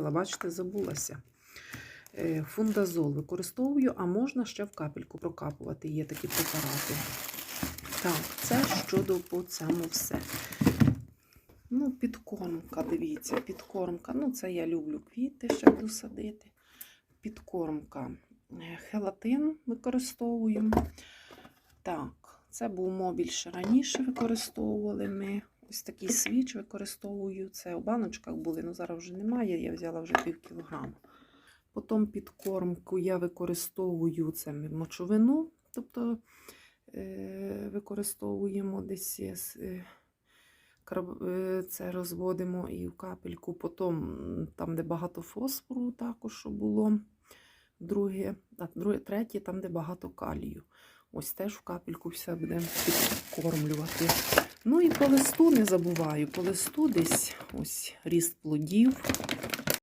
Бачите, забулася. Е, Фундазол використовую, а можна ще в капельку прокапувати. Є такі препарати. Так, це щодо по цьому все. Ну, підкормка, дивіться, підкормка. Ну, це я люблю квіти, ще буду садити. Підкормка. Е, Хелатин використовую. Так, це був мобіль ще раніше використовували ми. Ось такий свіч використовую. Це у баночках були, але зараз вже немає. Я взяла вже пів кілограма. Потім підкормку я використовую це мочовину, тобто е, використовуємо десь е, е, це розводимо і в капельку. Потім там, де багато фосфору, також було. Друге, а друге, третє, там, де багато калію. Ось теж в капельку все будемо підкормлювати. Ну і по листу не забуваю. По листу десь ось ріст плодів.